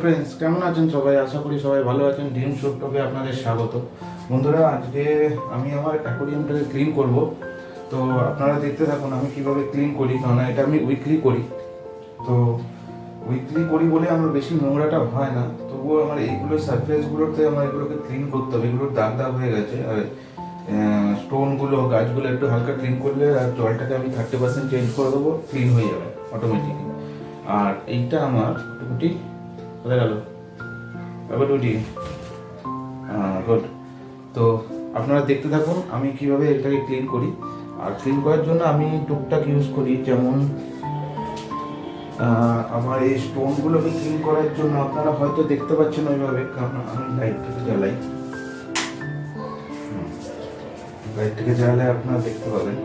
Friends কেমন আছেন সবাই? আশা করি সবাই ভালো আছেন। ড্রিম শোপটপে আপনাদের স্বাগত। বন্ধুরা, আজকে আমি আমার অ্যাকোরিয়ামটাকে ক্লিন করব। তো আপনারা দেখতে থাকুন আমি কীভাবে ক্লিন করি কারণ এটা আমি উইকলি করি। তো উইকলি করি বলে আমার বেশি নোংরাটা হয় না। তবুও আমার এইগুলো সারফেসগুলোতে আমার এগুলোকে ক্লিন করতে হবে। এগুলো দাগ দাগ হয়ে গেছে। আর স্টোনগুলো গাছগুলো একটু হালকা ক্লিন করলে আর জলটাকে আমি থার্টি পার্সেন্ট চেঞ্জ করে দেবো ক্লিন হয়ে যাবে অটোমেটিকলি আর এইটা আমার টুটি কোথায় গেল? এবার টুটি গুড তো আপনারা দেখতে থাকুন আমি কীভাবে এটাকে ক্লিন করি। আর ক্লিন করার জন্য আমি টুকটাক ইউজ করি যেমন আমার এই স্টোনগুলোকে ক্লিন করার জন্য আপনারা হয়তো দেখতে পাচ্ছেন ওইভাবে কারণ আমি লাইটটাকে জ্বালাই। লাইটটাকে জ্বালালে আপনারা দেখতে পাবেন।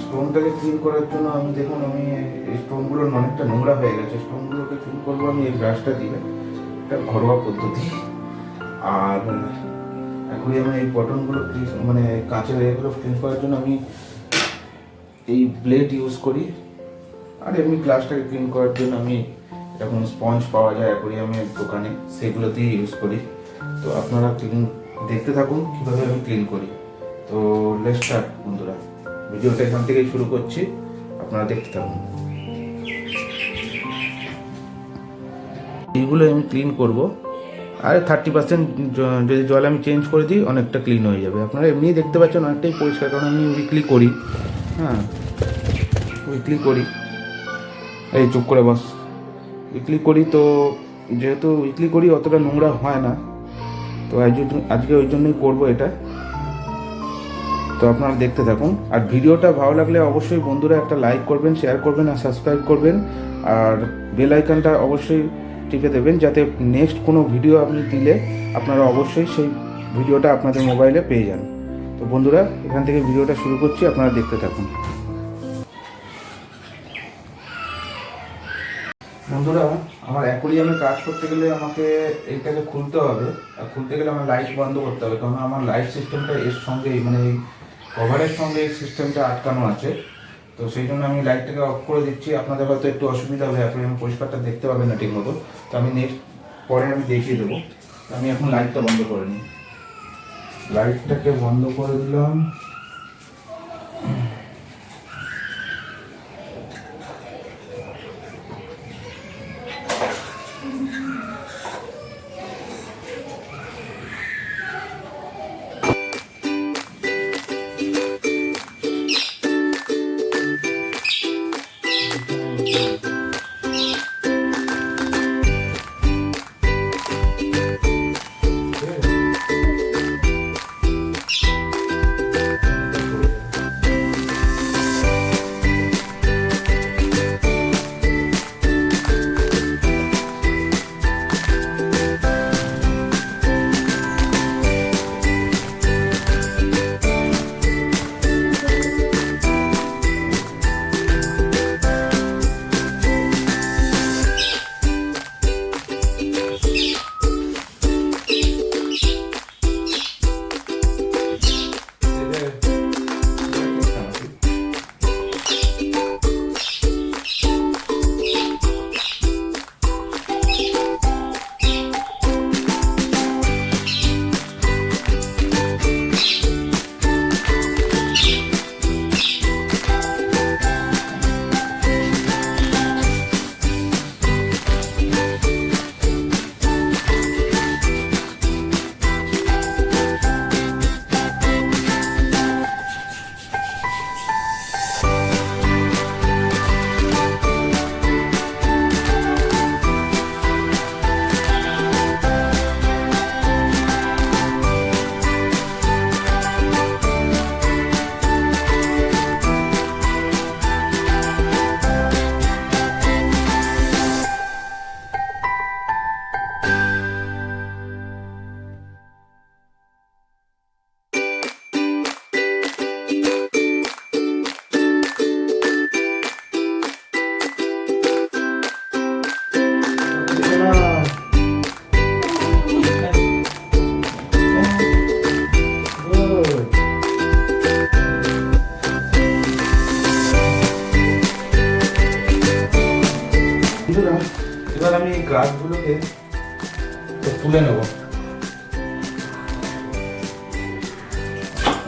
স্টোনটাকে ক্লিন করার জন্য আমি দেখুন, আমি স্টোনগুলো অনেকটা নোংরা হয়ে গেছে। স্টোনগুলোকে ক্লিন করব আমি এই ব্রাশটা দিয়ে। এটা ঘরোয়া পদ্ধতি। আর এখন আমি এই বটনগুলো মানে কাঁচের এগুলো ক্লিন করার জন্য আমি এই ব্লেড ইউজ করি। আর এমনি গ্লাসটাকে ক্লিন করার জন্য আমি এরকম স্পঞ্জ পাওয়া যায় অ্যাকোরিয়ামের দোকানে। সেগুলো দিয়ে ইউজ করি। তো আপনারা ক্লিন দেখতে থাকুন কীভাবে আমি ক্লিন করি। তো লেট স্টার্ট বন্ধুরা। ভিডিওটা এখান থেকেই শুরু করছি। আপনারা দেখতে থাকুন। এইগুলো আমি ক্লিন করব। আর থার্টি পার্সেন্ট যদি জল আমি চেঞ্জ করে দিই, অনেকটা ক্লিন হয়ে যাবে। আপনারা এমনিই দেখতে পাচ্ছেন অনেকটাই পরিষ্কার, কারণ আমি উইকলি করি। হ্যাঁ উইকলি করি। এই চুপ করে বস। উইকলি করি তো, যেহেতু উইকলি করি, অতটা নোংরা হয় না। তো আজ- আজকে ওই জন্যই করব এটা। তো আপনারা দেখতে থাকুন। আর ভিডিওটা ভালো লাগলে অবশ্যই বন্ধুরা একটা লাইক করবেন শেয়ার করবেন আর সাবস্ক্রাইব করবেন। আর বেল আইকনটা অবশ্যই টিপে দেবেন যাতে নেক্সট কোনো ভিডিও আপনি দিলে আপনারা অবশ্যই সেই ভিডিওটা আপনাদের মোবাইলে পেয়ে যান। তো বন্ধুরা, এখান থেকে ভিডিওটা শুরু করছি, আপনারা দেখতে থাকুন। বন্ধুরা, আমার অ্যাকোরিয়ামে কাজ করতে গেলে আমাকে এইটাকে খুলতে হবে। আর খুলতে গেলে আমার লাইট বন্ধ করতে হবে কারণ আমার লাইট সিস্টেমটা এর সঙ্গে মানে কভারের সঙ্গে সিস্টেমটা আটকানো আছে। তো সেই জন্য আমি লাইটটাকে অফ করে দিচ্ছি। আপনাদের হয়তো একটু অসুবিধা হবে আপনি আমি পরিষ্কারটা দেখতে পাবেন না ঠিকমতো। তো আমি নেক্সট পরে আমি দেখিয়ে দেবো। আমি এখন লাইটটা বন্ধ করে নিই। লাইটটাকে বন্ধ করে দিলাম। বন্ধুরা এবার আমি এই গাছগুলোকে তুলে নেব।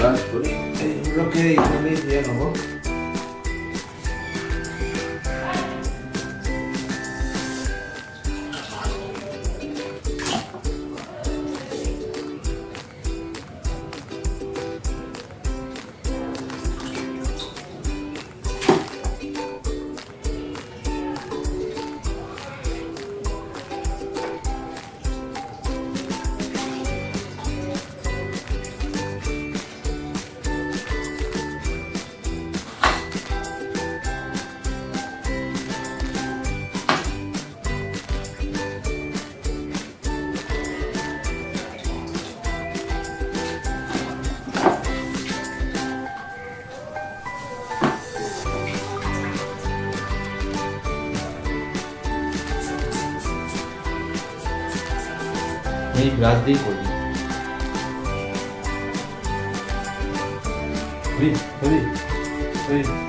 গাছগুলো এইগুলোকে এইভাবে দিয়ে নেব। ব্রাশ দিয়েই করবি হরি হরি হরি।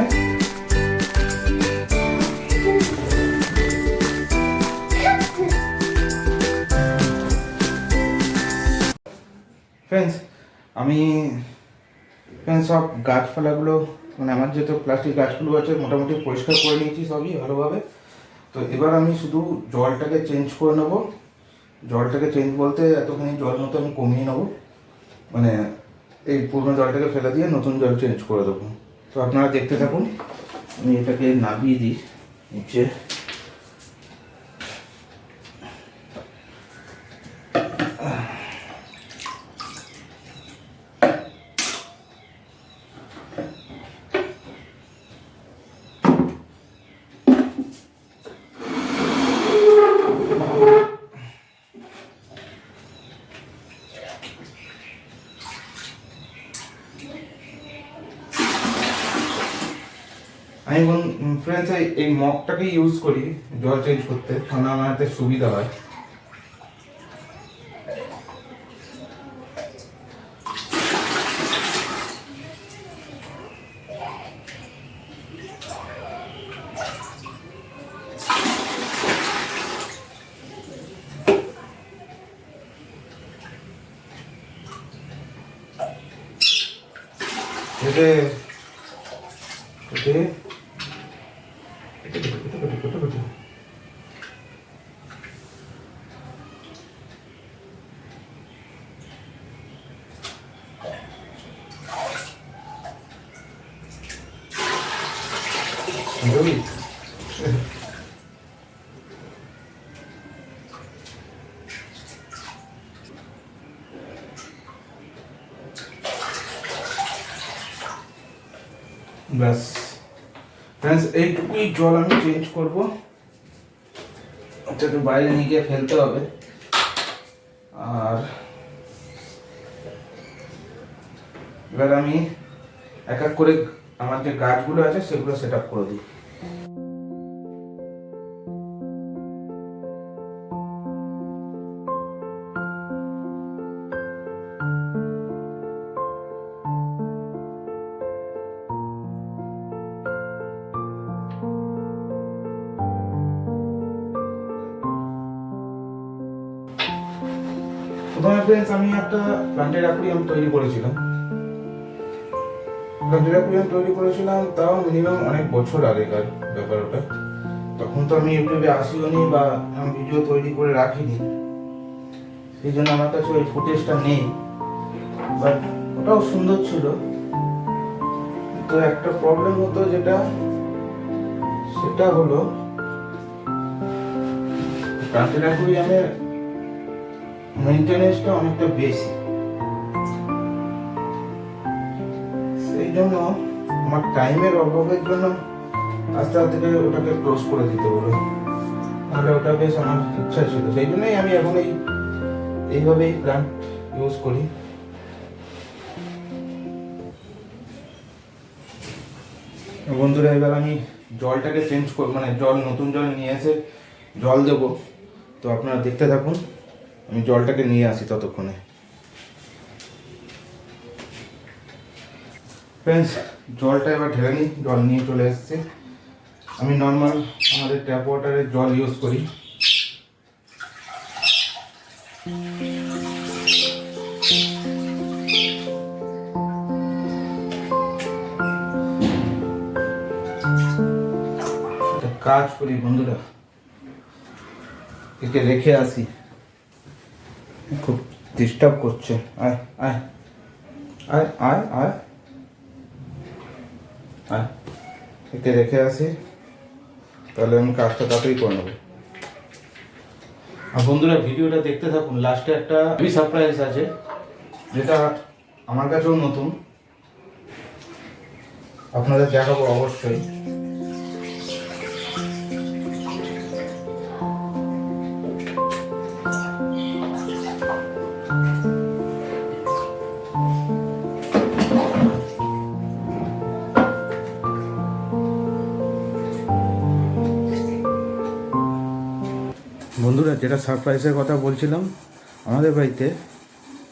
না? ফ্রেন্ডস আমি ফ্রেন্ডস সব গাছপালাগুলো মানে আমার যত প্লাস্টিক গাছগুলো আছে, মোটামুটি পরিষ্কার করে নিয়েছি সবই ভালোভাবে। তো এবার আমি শুধু জলটাকে চেঞ্জ করে নেব। জলটাকে চেঞ্জ বলতে এতখানি জল মতো আমি কমিয়ে নেব। মানে এই পুরনো জলটাকে ফেলে দিয়ে নতুন জল চেঞ্জ করে দেবো। তো আপনারা দেখতে থাকুন। আমি এটাকে নামিয়ে দিই নিচে আমি ফ্রেন্ডস এই মগটাকে ইউজ করি জল চেঞ্জ করতে কারণ আমার হাতে সুবিধা হয়। এতে এতে ব্যাস। ফ্রেন্ডস এইটুকুই জল আমি চেঞ্জ করব। এটাকে বাইরে নিয়ে গিয়ে ফেলতে হবে। আর এবার আমি এক এক করে আমার যে গাছগুলো আছে, সেগুলো সেট আপ করে দিই। প্রথমে আমি একটা প্লান্টের অ্যাকুরিয়াম তৈরি করেছিলাম। প্লান্টের অ্যাকুরিয়াম তৈরি করেছিলাম, তাও মিনিমাম অনেক বছর আগেকার ব্যাপার ওটা তখন তো আমি ইউটিউবে আসিও নি বা আমি ভিডিও তৈরি করে রাখিনি। সেই জন্য আমার কাছে ওই ফুটেজটা নেই। বাট ওটাও সুন্দর ছিল। তো একটা প্রবলেম হতো যেটা, সেটা হলো প্লান্টের অ্যাকুরিয়ামের মেনটেনেন্সটা অনেকটা বেশি। জন্য আমার টাইমের অভাবের জন্য আস্তে আস্তে ওটাকে ক্লোজ করে দিতে বলে তাহলে ওটা বেশ আমার ইচ্ছা ছিল। সেই জন্যই আমি এখন এই, এইভাবেই প্ল্যান ইউজ করি। বন্ধুরা, এবার আমি জলটাকে চেঞ্জ কর মানে জল, নতুন জল নিয়ে এসে জল দেব। তো আপনারা দেখতে থাকুন। আমি জলটাকে নিয়ে আসি ততক্ষণে। ফ্রেন্ডস জলটা এবার ঢেলে নিই, জল নিয়ে চলে এসেছে। আমি নর্মাল আমাদের ট্যাপ ওয়াটারের জল ইউজ করি। কাজ করি বন্ধুরা, একে রেখে আসি। খুব ডিস্টার্ব করছে। আয় আয় আয় আয় আয়। আয় একে রেখে আসি। তাহলে আমি কাজটা তাড়াতাড়ি করে নেব। আর বন্ধুরা, ভিডিওটা দেখতে থাকুন। লাস্টে একটা হেভি সারপ্রাইজ আছে। যেটা আমার কাছেও নতুন। আপনাদের দেখাবো অবশ্যই। যেটা সারপ্রাইজের কথা বলছিলাম, আমাদের বাড়িতে,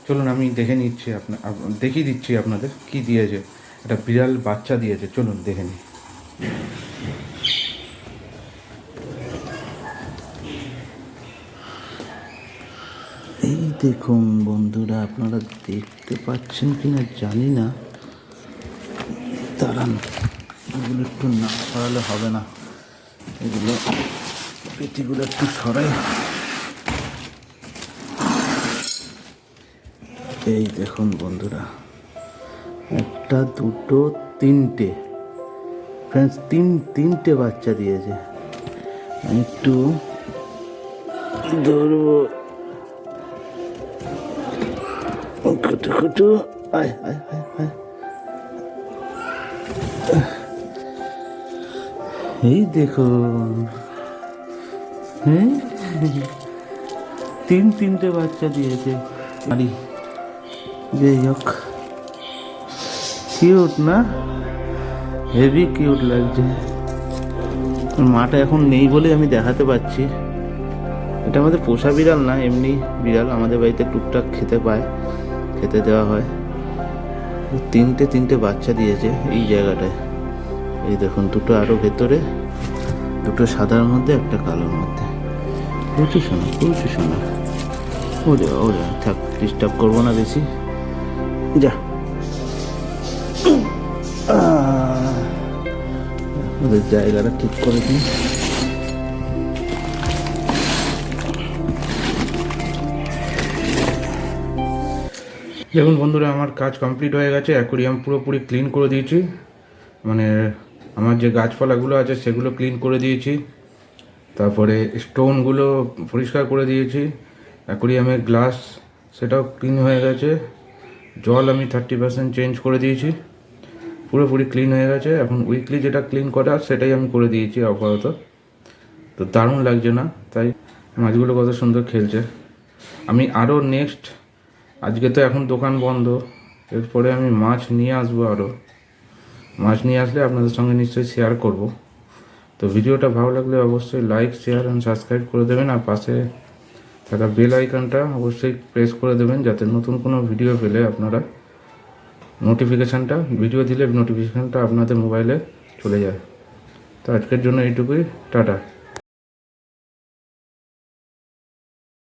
চলুন আমি দেখে নিচ্ছি আপনার দেখিয়ে দিচ্ছি আপনাদের কি দিয়েছে। একটা বিড়াল বাচ্চা দিয়েছে, চলুন দেখে নিই। এই দেখুন বন্ধুরা, আপনারা দেখতে পাচ্ছেন কি না জানি না। দাঁড়ান, এগুলো একটু না সরালে হবে না। এগুলো পেটিগুলো একটু সরাই। এই দেখুন বন্ধুরা, একটা, দুটো, তিনটে। ফ্রেন্ডস তিন, তিনটে বাচ্চা দিয়েছে। একটু ধরবো। আয় আয় আয় আয়। এই দেখো হ্যাঁ তিন, তিনটে বাচ্চা দিয়েছে। আরে যাই হোক। কিউট না? হেভি কিউট লাগছে। মাটা এখন নেই বলে আমি দেখাতে পাচ্ছি এটা আমাদের পোষা বিড়াল না, এমনি বিড়াল আমাদের বাড়িতে টুকটাক খেতে পায়, খেতে দেওয়া হয়। তিনটে তিনটে বাচ্চা দিয়েছে এই জায়গাটায়। এই দেখুন, দুটো আরও ভেতরে, দুটো সাদার মধ্যে, একটা কালোর মধ্যে। প্রচুর শোনা প্রচুর শোনা। ওরে ওরে, থাক ডিস্টার্ব করব না বেশি। যা। ওদের জায়গাটা ঠিক করে দিই দেখুন বন্ধুরা, আমার কাজ কমপ্লিট হয়ে গেছে। অ্যাকোরিয়াম পুরোপুরি ক্লিন করে দিয়েছি। মানে আমার যে গাছপালাগুলো আছে, সেগুলো ক্লিন করে দিয়েছি। তারপরে স্টোনগুলো পরিষ্কার করে দিয়েছি। অ্যাকোরিয়ামের গ্লাস, সেটাও ক্লিন হয়ে গেছে। জল আমি থার্টি পার্সেন্ট চেঞ্জ করে দিয়েছি। পুরোপুরি ক্লিন হয়ে গেছে। এখন উইকলি যেটা ক্লিন করা, সেটাই আমি করে দিয়েছি আপাতত। তো দারুণ লাগছে না? তাই মাছগুলো কত সুন্দর খেলছে। আমি আরও নেক্সট আজকে তো এখন দোকান বন্ধ। এরপরে আমি মাছ নিয়ে আসব আরও মাছ নিয়ে আসলে আপনাদের সঙ্গে নিশ্চয়ই শেয়ার করব। তো ভিডিওটা ভালো লাগলে অবশ্যই লাইক শেয়ার অ্যান্ড সাবস্ক্রাইব করে দেবেন। আর পাশে থাকা বেল আইকনটা অবশ্যই প্রেস করে দেবেন যাতে নতুন কোনো ভিডিও পেলে আপনারা নোটিফিকেশানটা ভিডিও দিলে নোটিফিকেশানটা আপনাদের মোবাইলে চলে যায়। তো আজকের জন্য এইটুকুই। টাটা।